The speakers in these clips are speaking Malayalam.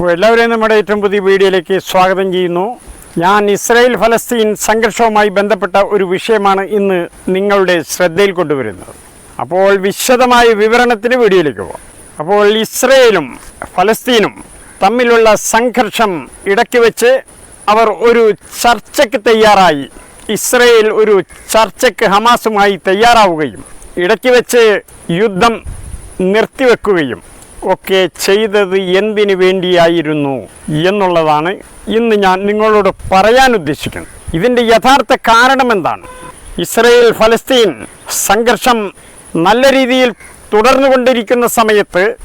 അപ്പോൾ എല്ലാവരെയും നമ്മുടെ ഏറ്റവും പുതിയ വീഡിയോയിലേക്ക് സ്വാഗതം ചെയ്യുന്നു. ഞാൻ ഇസ്രായേൽ ഫലസ്തീൻ സംഘർഷവുമായി ബന്ധപ്പെട്ട ഒരു വിഷയമാണ് ഇന്ന് നിങ്ങളുടെ ശ്രദ്ധയിൽ കൊണ്ടുവരുന്നത്. അപ്പോൾ വിശദമായ വിവരണത്തിന് വീഡിയോയിലേക്ക് പോകാം. അപ്പോൾ ഇസ്രയേലും ഫലസ്തീനും തമ്മിലുള്ള സംഘർഷം ഇടയ്ക്ക് വെച്ച് അവർ ഒരു ചർച്ചയ്ക്ക് തയ്യാറായി. ഇസ്രയേൽ ഒരു ചർച്ചയ്ക്ക് ഹമാസുമായി തയ്യാറാവുകയും ഇടയ്ക്ക് വെച്ച് യുദ്ധം നിർത്തിവെക്കുകയും ഒക്കെ ചെയ്തത് എന്തിനു വേണ്ടിയായിരുന്നു എന്നുള്ളതാണ് ഇന്ന് ഞാൻ നിങ്ങളോട് പറയാൻ ഉദ്ദേശിക്കുന്നത്. ഇതിന്റെ യഥാർത്ഥ കാരണം എന്താണ്? ഇസ്രയേൽ ഫലസ്തീൻ സംഘർഷം നല്ല രീതിയിൽ തുടർന്നുകൊണ്ടിരിക്കുന്ന സമയത്ത്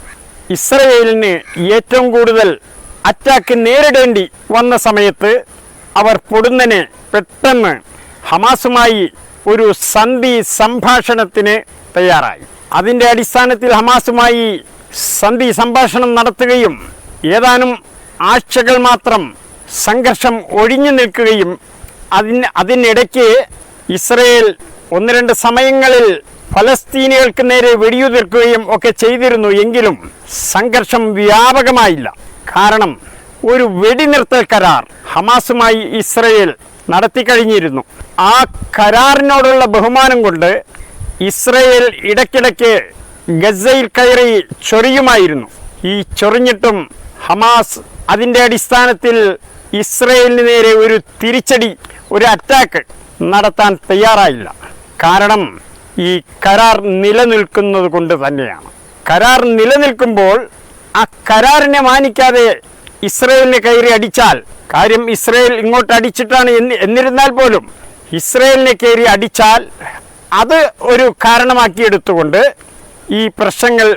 ഇസ്രയേലിന് ഏറ്റവും കൂടുതൽ അറ്റാക്ക് നേരിടേണ്ടി വന്ന സമയത്ത് അവർ പൊടുന്നനെ പെട്ടെന്ന് ഹമാസുമായി ഒരു സന്ധി സംഭാഷണത്തിന് തയ്യാറായി. അതിന്റെ അടിസ്ഥാനത്തിൽ ഹമാസുമായി സന്ധി സംഭാഷണം നടത്തുകയും ഏതാനും ആഴ്ചകൾ മാത്രം സംഘർഷം ഒഴിഞ്ഞു നിൽക്കുകയും അതിന് അതിനിടയ്ക്ക് ഇസ്രയേൽ ഒന്ന് രണ്ട് സമയങ്ങളിൽ ഫലസ്തീനികൾക്ക് നേരെ വെടിയുതിർക്കുകയും ഒക്കെ ചെയ്തിരുന്നു. എങ്കിലും സംഘർഷം വ്യാപകമായില്ല. കാരണം ഒരു വെടിനിർത്തൽ കരാർ ഹമാസുമായി ഇസ്രയേൽ നടത്തിക്കഴിഞ്ഞിരുന്നു ആ കരാറിനോടുള്ള ബഹുമാനം കൊണ്ട് ഇസ്രയേൽ ഇടയ്ക്കിടയ്ക്ക് ഗസയിൽ കയറി ചൊറിയുമായിരുന്നു. ഈ ചൊറിഞ്ഞിട്ടും ഹമാസ് അതിന്റെ അടിസ്ഥാനത്തിൽ ഇസ്രയേലിന് നേരെ ഒരു തിരിച്ചടി ഒരു അറ്റാക്ക് നടത്താൻ തയ്യാറായില്ല. കാരണം ഈ കരാർ നിലനിൽക്കുന്നത് കൊണ്ട് തന്നെയാണ്. കരാർ നിലനിൽക്കുമ്പോൾ ആ കരാറിനെ മാനിക്കാതെ ഇസ്രയേലിനെ കയറി അടിച്ചാൽ കാര്യം ഇസ്രയേൽ ഇങ്ങോട്ട് അടിച്ചിട്ടാണ് എന്ന് എന്നിരുന്നാൽ പോലും ഇസ്രയേലിനെ കയറി അടിച്ചാൽ അത് ഒരു കാരണമാക്കിയെടുത്തുകൊണ്ട് ഈ പ്രശ്നങ്ങൾ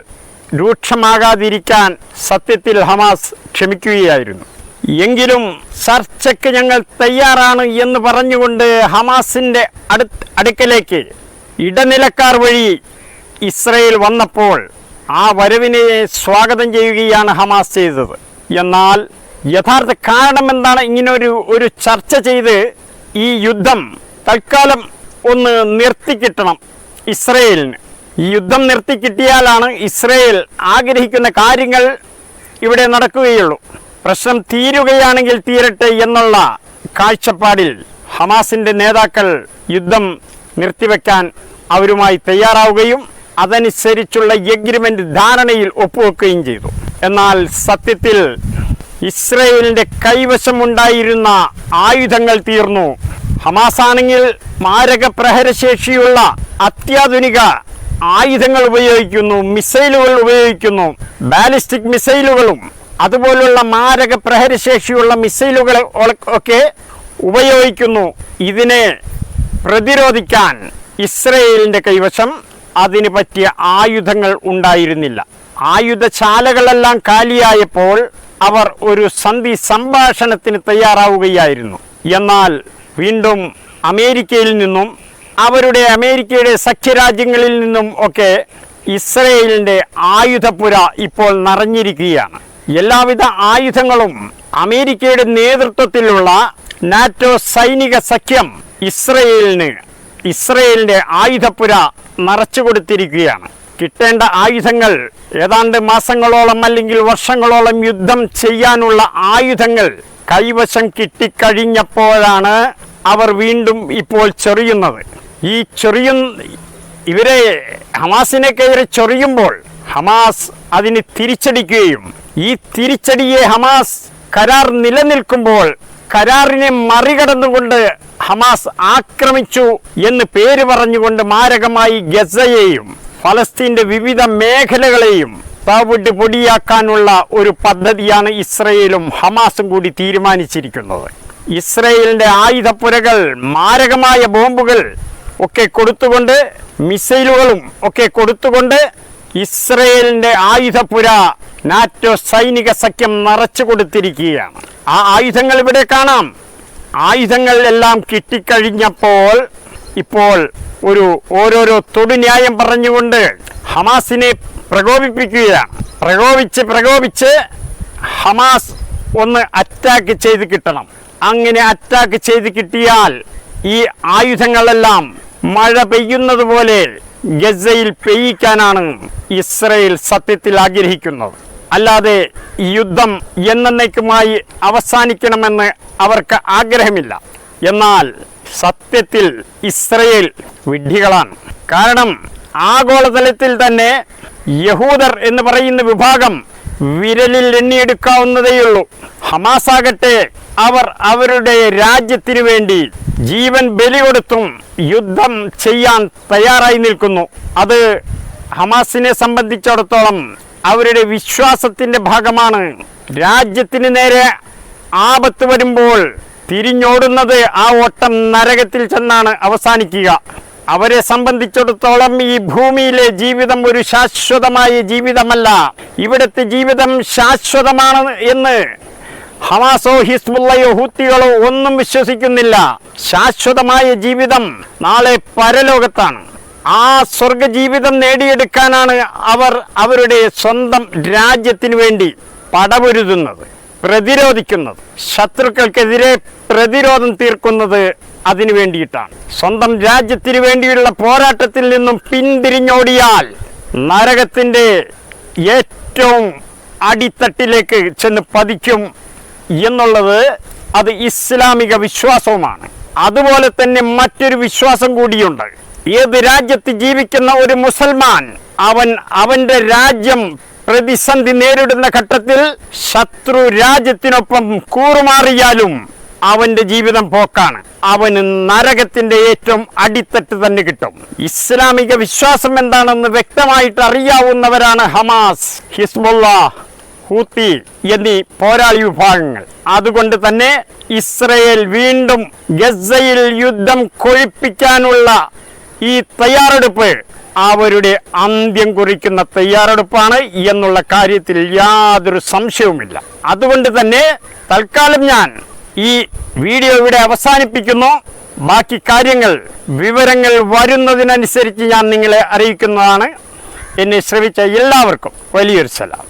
രൂക്ഷമാകാതിരിക്കാൻ സത്യത്തിൽ ഹമാസ് ക്ഷമിക്കുകയായിരുന്നു. എങ്കിലും ചർച്ചയ്ക്ക് ഞങ്ങൾ തയ്യാറാണ് എന്ന് പറഞ്ഞുകൊണ്ട് ഹമാസിന്റെ അടു അടുക്കലേക്ക് ഇടനിലക്കാർ വഴി ഇസ്രയേൽ വന്നപ്പോൾ ആ വരവിനെ സ്വാഗതം ചെയ്യുകയാണ് ഹമാസ് ചെയ്തത്. എന്നാൽ യഥാർത്ഥ കാരണം എന്താണ് ഇങ്ങനെ ഒരു ഒരു ചർച്ച ചെയ്ത് ഈ യുദ്ധം തൽക്കാലം ഒന്ന് നിർത്തിക്കിട്ടണം ഇസ്രയേലിന്. യുദ്ധം നിർത്തിക്കിട്ടിയാലാണ് ഇസ്രയേൽ ആഗ്രഹിക്കുന്ന കാര്യങ്ങൾ ഇവിടെ നടക്കുകയുള്ളൂ. പ്രശ്നം തീരുകയാണെങ്കിൽ തീരട്ടെ എന്നുള്ള കാഴ്ചപ്പാടിൽ ഹമാസിന്റെ നേതാക്കൾ യുദ്ധം നിർത്തിവെക്കാൻ അവരുമായി തയ്യാറാവുകയും അതനുസരിച്ചുള്ള എഗ്രിമെന്റ് ധാരണയിൽ ഒപ്പുവെക്കുകയും ചെയ്തു. എന്നാൽ സത്യത്തിൽ ഇസ്രയേലിന്റെ കൈവശമുണ്ടായിരുന്ന ആയുധങ്ങൾ തീർന്നു. ഹമാസ് ആണെങ്കിൽ മാരക പ്രഹരശേഷിയുള്ള അത്യാധുനിക ആയുധങ്ങൾ ഉപയോഗിക്കുന്നു മിസൈലുകൾ ഉപയോഗിക്കുന്നു ബാലിസ്റ്റിക് മിസൈലുകളും അതുപോലുള്ള മാരക പ്രഹരശേഷിയുള്ള മിസൈലുകൾ ഒക്കെ ഉപയോഗിക്കുന്നു. ഇതിനെ പ്രതിരോധിക്കാൻ ഇസ്രയേലിന്റെ കൈവശം അതിന് പറ്റിയ ആയുധങ്ങൾ ഉണ്ടായിരുന്നില്ല. ആയുധശാലകളെല്ലാം കാലിയായപ്പോൾ അവർ ഒരു സന്ധി സംഭാഷണത്തിന് തയ്യാറാവുകയായിരുന്നു. എന്നാൽ വീണ്ടും അമേരിക്കയിൽ നിന്നും അവരുടെ അമേരിക്കയുടെ സഖ്യരാജ്യങ്ങളിൽ നിന്നും ഒക്കെ ഇസ്രയേലിന്റെ ആയുധപ്പുര ഇപ്പോൾ നിറഞ്ഞിരിക്കുകയാണ്. എല്ലാവിധ ആയുധങ്ങളും അമേരിക്കയുടെ നേതൃത്വത്തിലുള്ള നാറ്റോ സൈനിക സഖ്യം ഇസ്രയേലിന് ഇസ്രയേലിന്റെ ആയുധപ്പുര നിറച്ചു കൊടുത്തിരിക്കുകയാണ്. കിട്ടേണ്ട ആയുധങ്ങൾ ഏതാണ്ട് മാസങ്ങളോളം അല്ലെങ്കിൽ വർഷങ്ങളോളം യുദ്ധം ചെയ്യാനുള്ള ആയുധങ്ങൾ കൈവശം കിട്ടിക്കഴിഞ്ഞപ്പോഴാണ് അവർ വീണ്ടും ഇപ്പോൾ ചൊറിയുന്നത്. ഈ ചൊറിയും ഇവരെ ഹമാസിനെക്കെതിരെ ചൊറിയുമ്പോൾ ഹമാസ് അതിന് തിരിച്ചടിക്കുകയും ഈ തിരിച്ചടിയെ ഹമാസ് കരാർ നിലനിൽക്കുമ്പോൾ കരാറിനെ മറികടന്നുകൊണ്ട് ഹമാസ് ആക്രമിച്ചു എന്ന് പേര് പറഞ്ഞുകൊണ്ട് മാരകമായി ഗസയെയും ഫലസ്തീന്റെ വിവിധ മേഖലകളെയും പാവിട്ട് പൊടിയാക്കാനുള്ള ഒരു പദ്ധതിയാണ് ഇസ്രയേലും ഹമാസും കൂടി തീരുമാനിച്ചിരിക്കുന്നത്. ഇസ്രയേലിന്റെ ആയുധപ്പുരകൾ മാരകമായ ബോംബുകൾ ഒക്കെ കൊടുത്തുകൊണ്ട് മിസൈലുകളും ഒക്കെ കൊടുത്തുകൊണ്ട് ഇസ്രയേലിന്റെ ആയുധപുര നാറ്റോ സൈനിക സഖ്യം നിറച്ചു കൊടുത്തിരിക്കുകയാണ്. ആ ആയുധങ്ങൾ ഇവിടെ കാണാം. ആയുധങ്ങൾ എല്ലാം കിട്ടിക്കഴിഞ്ഞപ്പോൾ ഇപ്പോൾ ഒരു ഓരോരോ തൊടുന്യായം പറഞ്ഞുകൊണ്ട് ഹമാസിനെ പ്രകോപിപ്പിക്കുകയാണ്. പ്രകോപിച്ച് പ്രകോപിച്ച് ഹമാസ് ഒന്ന് അറ്റാക്ക് ചെയ്ത് കിട്ടണം. അങ്ങനെ അറ്റാക്ക് ചെയ്ത് കിട്ടിയാൽ ഈ ആയുധങ്ങളെല്ലാം മഴ പെയ്യുന്നത് പോലെ ഗസയിൽ പെയ്യിക്കാനാണ് ഇസ്രയേൽ സത്യത്തിൽ ആഗ്രഹിക്കുന്നത്. അല്ലാതെ യുദ്ധം എന്നേക്കുമായി അവസാനിക്കണമെന്ന് അവർക്ക് ആഗ്രഹമില്ല. എന്നാൽ സത്യത്തിൽ ഇസ്രയേൽ വിഡ്ഢികളാണ്. കാരണം ആഗോളതലത്തിൽ തന്നെ യഹൂദർ എന്ന് പറയുന്ന വിഭാഗം വിരലിൽ എണ്ണിയെടുക്കാവുന്നതേയുള്ളൂ. ഹമാസാകട്ടെ അവർ അവരുടെ രാജ്യത്തിനു വേണ്ടി ജീവൻ ബലി കൊടുത്തും യുദ്ധം ചെയ്യാൻ തയ്യാറായി നിൽക്കുന്നു. അത് ഹമാസിനെ സംബന്ധിച്ചിടത്തോളം അവരുടെ വിശ്വാസത്തിന്റെ ഭാഗമാണ്. രാജ്യത്തിന് നേരെ ആപത്ത് വരുമ്പോൾ തിരിഞ്ഞോടുന്നത് ആ ഓട്ടം നരകത്തിൽ ചെന്നാണ് അവസാനിക്കുക. അവരെ സംബന്ധിച്ചിടത്തോളം ഈ ഭൂമിയിലെ ജീവിതം ഒരു ശാശ്വതമായ ജീവിതമല്ല. ഇവിടുത്തെ ജീവിതം ശാശ്വതമാണ് എന്ന് ഹമാസോ ഹിസ്ബുള്ളയോ ഹൂത്തികളോ ഒന്നും വിശ്വസിക്കുന്നില്ല. ശാശ്വതമായ ജീവിതം നാളെ പരലോകത്താണ്. ആ സ്വർഗ ജീവിതം നേടിയെടുക്കാനാണ് അവർ അവരുടെ സ്വന്തം രാജ്യത്തിനു വേണ്ടി പടപൊരുതുന്നത് പ്രതിരോധിക്കുന്നത്. ശത്രുക്കൾക്കെതിരെ പ്രതിരോധം തീർക്കുന്നത് അതിനു വേണ്ടിയിട്ടാണ്. സ്വന്തം രാജ്യത്തിന് വേണ്ടിയുള്ള പോരാട്ടത്തിൽ നിന്നും പിന്തിരിഞ്ഞോടിയാൽ നരകത്തിന്റെ ഏറ്റവും അടിത്തട്ടിലേക്ക് ചെന്ന് പതിക്കും എന്നുള്ളത് അത് ഇസ്ലാമിക വിശ്വാസവുമാണ്. അതുപോലെ തന്നെ മറ്റൊരു വിശ്വാസം കൂടിയുണ്ട്. ഏത് രാജ്യത്ത് ജീവിക്കുന്ന ഒരു മുസൽമാൻ അവൻ അവന്റെ രാജ്യം പ്രതിസന്ധി നേരിടുന്ന ഘട്ടത്തിൽ ശത്രു രാജ്യത്തിനൊപ്പം കൂറുമാറിയാലും അവന്റെ ജീവിതം പോക്കാണ്. അവന് നരകത്തിന്റെ ഏറ്റവും അടിത്തട്ട് തന്നെ കിട്ടും. ഇസ്ലാമിക വിശ്വാസം എന്താണെന്ന് വ്യക്തമായിട്ട് അറിയാവുന്നവരാണ് ഹമാസ് ഹിസ്ബുള്ള ഹൂത്തി എന്നീ പോരാളി വിഭാഗങ്ങൾ. അതുകൊണ്ട് തന്നെ ഇസ്രയേൽ വീണ്ടും ഗസയിൽ യുദ്ധം കൊഴിപ്പിക്കാനുള്ള ഈ തയ്യാറെടുപ്പ് അവരുടെ അന്ത്യം കുറിക്കുന്ന തയ്യാറെടുപ്പാണ് എന്നുള്ള കാര്യത്തിൽ യാതൊരു സംശയവുമില്ല. അതുകൊണ്ട് തന്നെ തൽക്കാലം ഞാൻ ഈ വീഡിയോ ഇവിടെ അവസാനിപ്പിക്കുന്നു. ബാക്കി കാര്യങ്ങൾ വിവരങ്ങൾ വരുന്നതിനനുസരിച്ച് ഞാൻ നിങ്ങളെ അറിയിക്കുന്നതാണ്. എന്നെ ശ്രമിച്ച എല്ലാവർക്കും വലിയൊരു സലാം.